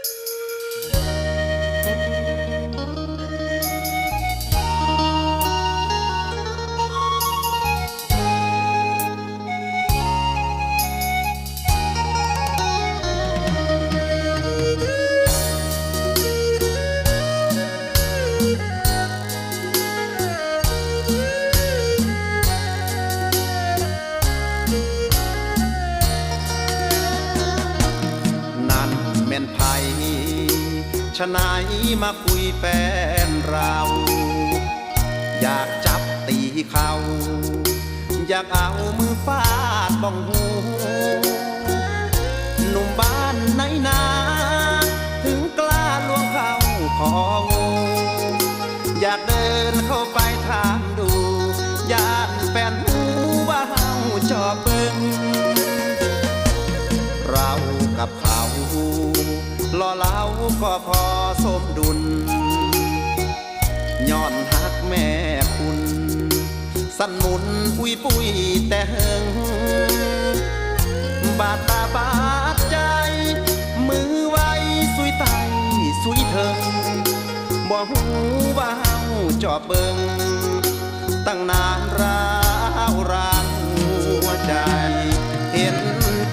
นั่ ชนายมาคุยแฟนเรา อยากจับตีเขา อยากเอามือฟาดบ้องหู ล่อเล้าก็พอสมดุลย้อนหักแม่คุณ สั่นหมุนปุยปุยแต่เฮงบาดตาบาดใจ มือไว้สุยไตสุยเถิงบ่หูว่าเฮาจอบเบิงตั้งนานราวรานหัวใจ เห็น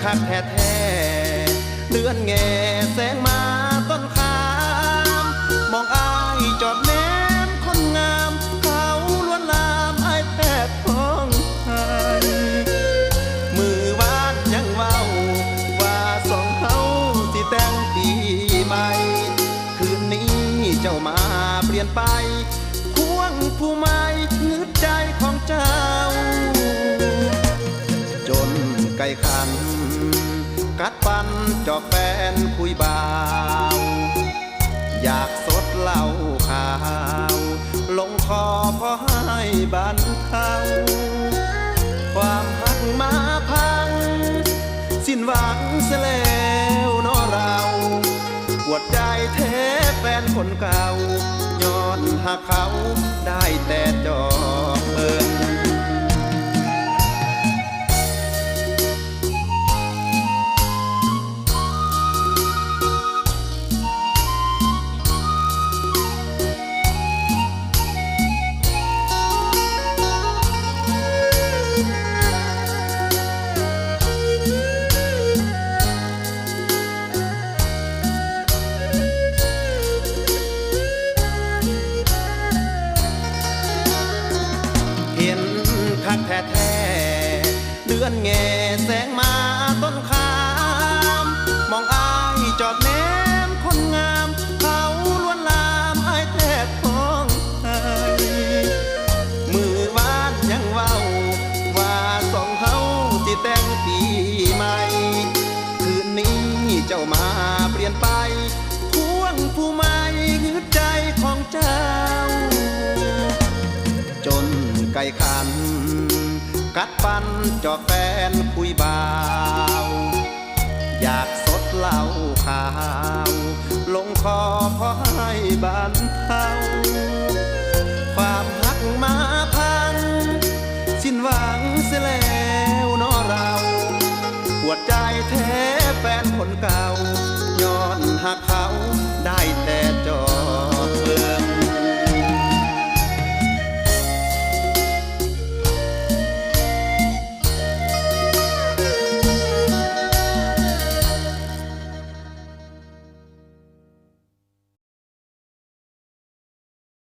คักแท้แท้เดือนแง จ้ามาเปลี่ยนไปควงผู้ใหม่งึดใจของเจ้า จนไก่ขัน กัดฟันจอกแฟนคุยบ่าว อยากสดเหล้าขาว ลงคอพอให้บันเทาความหักมาพัง สิ้นหวังเสียแล้วนอเราปวดใจ คนเก่าย้อนหากเขา อนแง่แสงมาต้นขาม มองอายจอดแนมคนงาม เขาล้วนลามอายแทบท้องไห้มือวานยังเว้า ว่าสองเขาสิแต่งปีใหม่ คืนนี้เจ้ามาเปลี่ยนไปควงผู้ใหม่ฮึดใจของเจ้า จนไก่ขัน กัดปันจอกแฟนคุยบ่าว อยากสดเหล้าขาว ลงคอพอให้บานเทาความหักมาพัง สิ้นหวังเสียแล้วนอเราปวดใจแท้แฟนคนเก่าย้อนหักเขา